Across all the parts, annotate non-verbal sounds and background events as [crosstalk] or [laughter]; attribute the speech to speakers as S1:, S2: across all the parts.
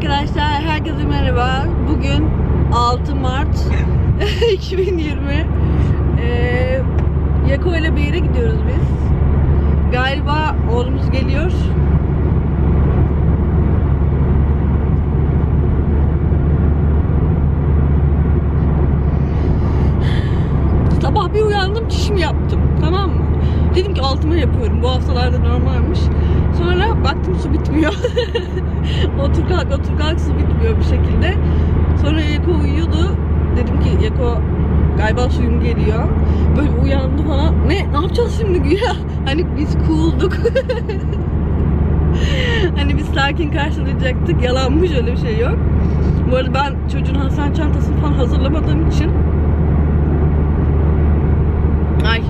S1: arkadaşlar, herkese merhaba. Bugün 6 Mart [laughs] 2020. Ee, Yako ile bir yere gidiyoruz biz. Galiba oğlumuz geliyor. Sabah bir uyandım, çişimi yaptım. Tamam mı? Altıma yapıyorum. Bu haftalarda normalmiş. Sonra baktım su bitmiyor. [laughs] otur kalk otur kalk su bitmiyor bir şekilde. Sonra Yako uyuyordu. Dedim ki Yako galiba suyum geliyor. Böyle uyandı falan. Ne? Ne yapacağız şimdi güya? [laughs] Hani biz coolduk. [laughs] hani biz sakin karşılayacaktık. Yalanmış öyle bir şey yok. Bu arada ben çocuğun Hasan çantasını falan hazırlamadığım için Ay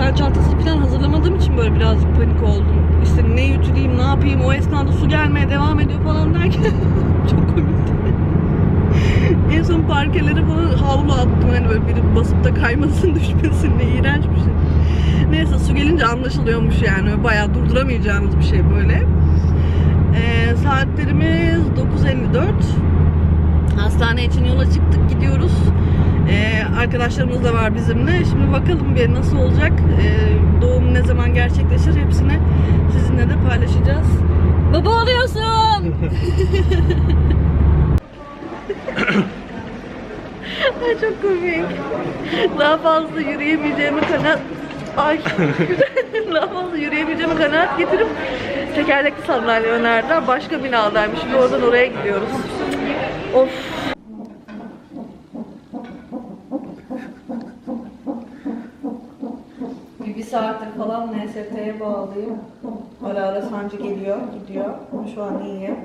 S1: hastane çantası falan hazırlamadığım için böyle birazcık panik oldum. İşte ne götüreyim, ne yapayım, o esnada su gelmeye devam ediyor falan derken [laughs] çok komikti. en son parkelere falan havlu attım hani böyle biri basıp da kaymasın [laughs] düşmesin diye iğrenç bir şey. Neyse su gelince anlaşılıyormuş yani bayağı durduramayacağınız bir şey böyle. Ee, saatlerimiz 9.54. Hastane için yola çıktık gidiyoruz. Ee, arkadaşlarımız da var bizimle. Şimdi bakalım bir nasıl olacak. Ee, doğum ne zaman gerçekleşir hepsini sizinle de paylaşacağız. Baba oluyorsun. [laughs] Ay çok komik. Daha fazla yürüyemeyeceğimi kanaat Ay. [laughs] Daha fazla yürüyemeyeceğimi kanaat getirip tekerlekli sandalye önerdiler. Başka binadaymış. Şimdi oradan oraya gidiyoruz. Of. Bir, bir saattir falan NST'ye bağlıyım. Ara ara sancı geliyor, gidiyor. Şu an iyiyim.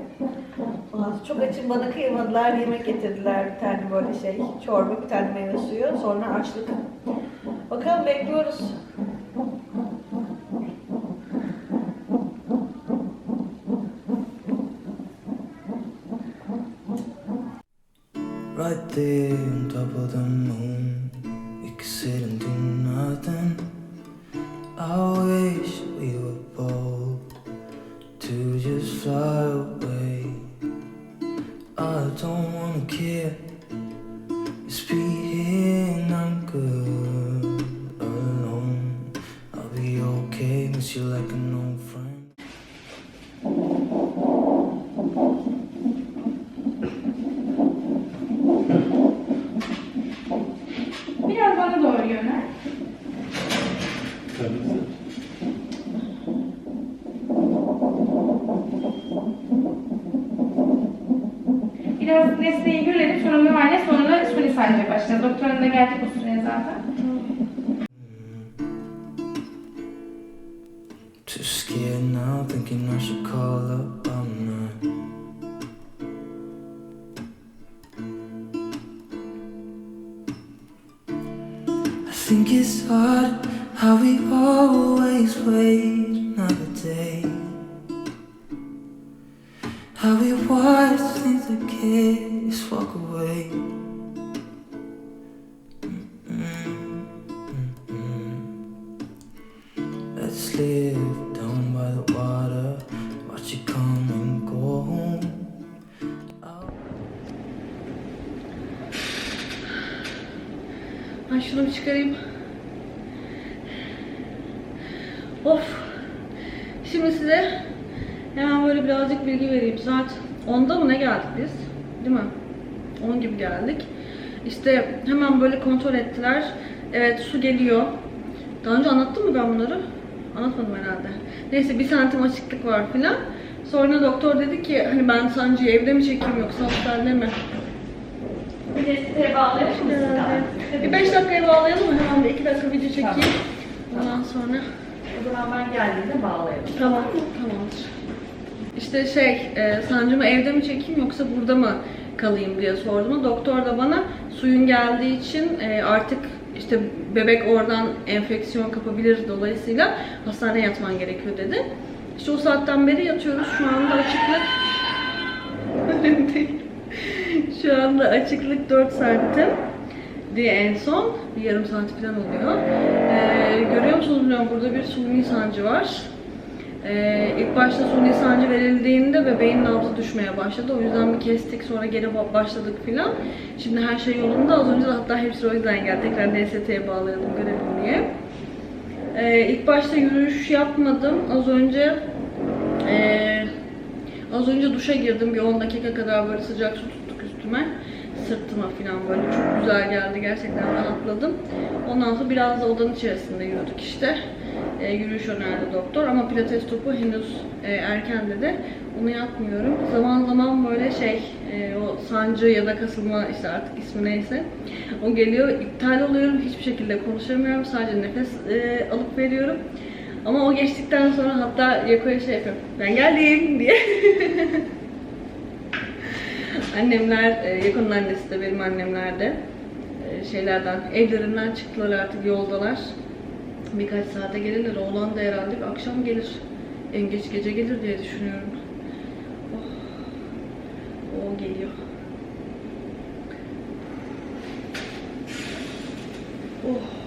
S1: Çok açım bana kıymadılar, yemek getirdiler bir tane böyle şey. Çorba, bir tane meyve suyu. Sonra açlık. Bakalım bekliyoruz.
S2: Don't wanna care, just be here and I'm good alone. I'll be okay, miss you like an old friend.
S3: Biraz bana doğru yönel. Biraz nesneyi görelim, sonra sonra. Doktorun da o sıraya zaten.
S2: Too scared now, thinking I should call up. I'm not. I think it's hard how we always wait another day. How we watch things that kids walk away. Let's live down by the water, watch it come and go home.
S1: Ay şunu bir çıkarayım. Of. Şimdi size hemen böyle birazcık bilgi vereyim. Saat 10'da mı ne geldik biz? Değil mi? 10 gibi geldik. İşte hemen böyle kontrol ettiler. Evet su geliyor. Daha önce anlattım mı ben bunları? Anlatmadım herhalde. Neyse bir santim açıklık var filan. Sonra doktor dedi ki hani ben sancıyı evde mi çekeyim yoksa hastanede mi?
S3: Bir de siteye bağlayalım mı?
S1: Bir 5 dakikaya bağlayalım mı? Hemen bir 2 dakika video çekeyim. Ondan sonra
S4: O zaman ben geldiğimde bağlayalım.
S1: tamam, tamamdır. İşte şey, e, sancımı evde mi çekeyim yoksa burada mı kalayım diye sordum. Doktor da bana suyun geldiği için e, artık işte bebek oradan enfeksiyon kapabilir dolayısıyla hastaneye yatman gerekiyor dedi. İşte o saatten beri yatıyoruz. Şu anda açıklık Önemli [laughs] değil. Şu anda açıklık 4 santim diye en son bir yarım saat falan oluyor. Ee, görüyor musunuz bilmiyorum burada bir suni sancı var. Ee, ilk başta suni sancı verildiğinde bebeğin nabzı düşmeye başladı. O yüzden bir kestik sonra geri ba- başladık filan. Şimdi her şey yolunda. Az önce de hatta hepsi o yüzden geldi. Tekrar DST'ye bağlayalım görelim diye. Ee, ilk başta yürüyüş yapmadım. Az önce ee, az önce duşa girdim. Bir 10 dakika kadar böyle sıcak su tuttuk üstüme. Sırtıma falan böyle çok güzel geldi. Gerçekten rahatladım. Ondan sonra biraz da odanın içerisinde yürüdük işte. Ee, yürüyüş önerdi doktor ama pilates topu henüz e, erken dedi. Onu yapmıyorum. Zaman zaman böyle şey e, o sancı ya da kasılma işte artık ismi neyse o geliyor. iptal oluyorum. Hiçbir şekilde konuşamıyorum. Sadece nefes e, alıp veriyorum. Ama o geçtikten sonra hatta Yako'ya şey yapıyorum. Ben geldim diye. [laughs] Annemler, e, Yako'nun annesi de benim annemler de e, şeylerden, evlerinden çıktılar artık yoldalar. Birkaç saate gelirler. Oğlan da herhalde bir akşam gelir. En geç gece gelir diye düşünüyorum. Oh. O geliyor. Oh.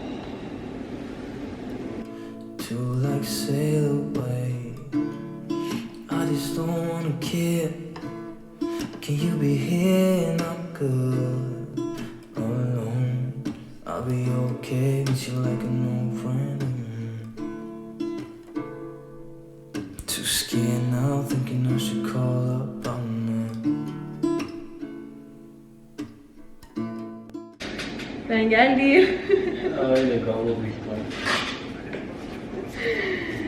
S1: Ben geldim.
S5: Aynen kalmadı ihtimal.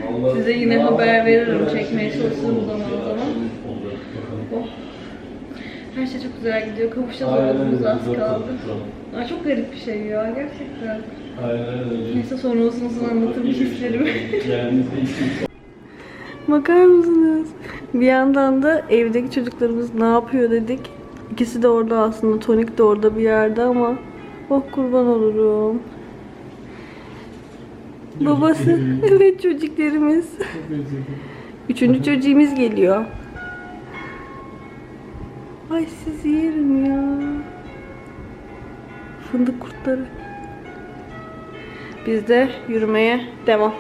S5: Allah-
S1: Size yine
S5: Ne
S1: haber veririm,
S5: şey
S1: çekmeye çalışırım
S5: olmuş
S1: zaman
S5: ya.
S1: zaman.
S5: Bakalım.
S1: Oh. Her şey çok güzel gidiyor. Kavuşacağız
S5: öyle,
S1: az kaldı. Ay çok garip bir şey ya gerçekten.
S5: Aynen öyle.
S1: Neyse sonra uzun uzun anlatırım
S5: şey.
S1: hislerimi. Bakar mısınız? Bir yandan da evdeki çocuklarımız ne yapıyor dedik. İkisi de orada aslında. Tonik de orada bir yerde ama oh kurban olurum. Babası. evet çocuklarımız. Üçüncü çocuğumuz geliyor. Ay sizi yerim ya. Fındık kurtları. Biz de yürümeye devam.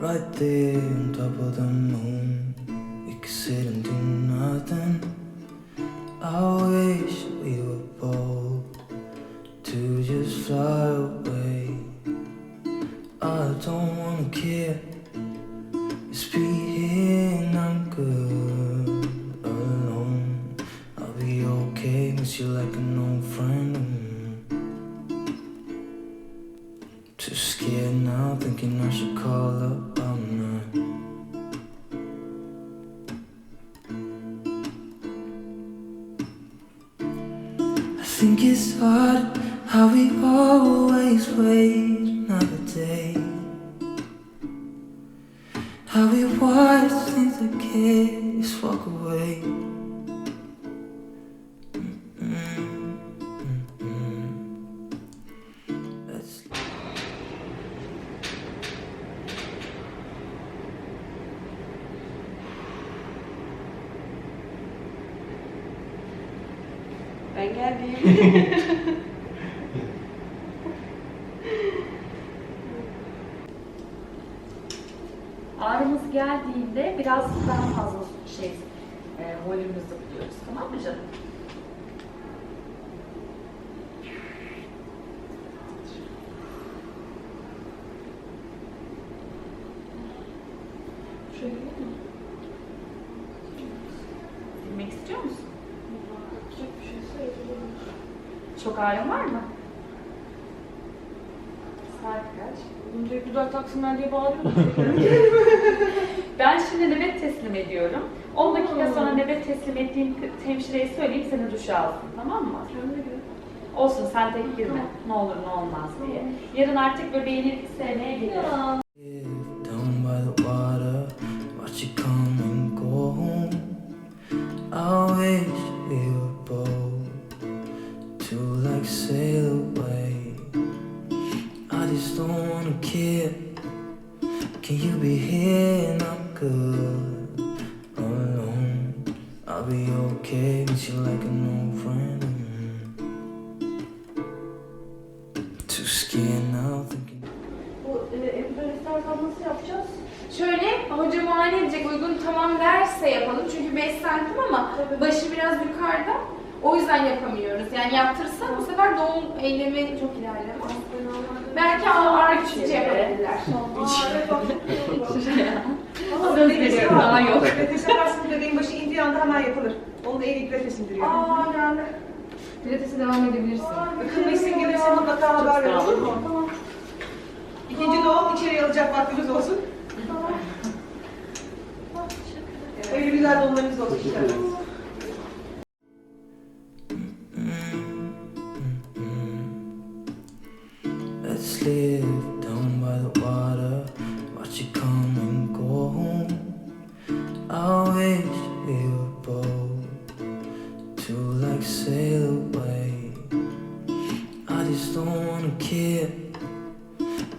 S2: Right there on top of the moon, How we watch things that kids walk away. Mm, mm,
S4: Ağrımız geldiğinde biraz daha fazla şey e, volümlü zıplıyoruz. Tamam mı canım? Bilmek istiyor musun? Çok ağrın var mı? Saat kaç?
S1: Diye güzel taksimen diye bağırıyor. [laughs]
S4: Ben şimdi nöbet teslim ediyorum. 10 dakika sonra nöbet teslim ettiğim hemşireye söyleyeyim seni duşa alsın. Tamam mı? Olsun sen tek girme. Ne olur ne olmaz diye. Yarın artık bebeğini sevmeye gelir.
S2: Live down by the water, watch you come and go home. I wish we were Can you be here and I'm good alone? I'll be okay with you like an old friend. Too scared now thinking.
S1: Bu e, istersen nasıl yapacağız?
S3: Şöyle hoca muayene edecek uygun tamam derse yapalım. Çünkü 5 santim ama başı biraz yukarıda. O yüzden yapamıyoruz. Yani yaptırsa bu sefer doğum eylemi çok ilerlemez. Belki ağır güçlüce yapabilirler.
S4: Söz veriyorum daha yok.
S6: Pilates yaparsın bebeğin başı indiği anda hemen yapılır. Onun iyi pilates indiriyor.
S3: Aa geldi.
S4: Pilates'e devam edebilirsin.
S6: Kılmışsın gelirse mutlaka haber ver olur mu? Tamam. İkinci doğum içeriye alacak vaktimiz olsun. Öyle güzel doğumlarınız olsun inşallah.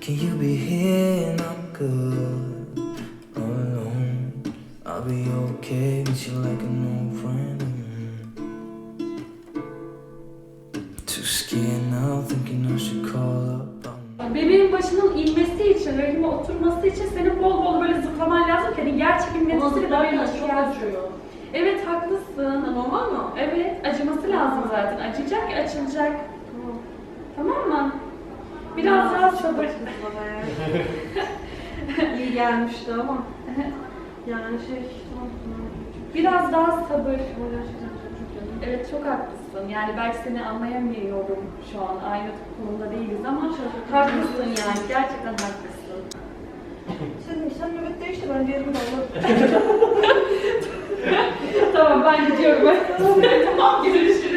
S2: Can you be here and I'm good alone? I'll be okay with you like an old friend. Too scared now, thinking I should call up.
S4: Bebeğin başının inmesi için, rahime oturması için senin bol bol böyle zıplaman lazım ki hani yer çekilmesi daha iyi
S1: çok acıyor.
S4: Evet haklısın.
S1: Normal mı?
S4: Evet acıması lazım zaten. Acıyacak ki açılacak. Tamam mı? Biraz daha sabır.
S1: İyi gelmişti ama. Yani şey...
S4: Biraz daha sabır. Evet çok haklısın. Yani belki seni anlayamıyorum şu an. Aynı konumda değiliz ama haklısın yani. Gerçekten haklısın.
S6: Sen, sen nöbet değişti ben diğerini de alırım. [laughs]
S4: tamam ben gidiyorum. [laughs] tamam görüşürüz.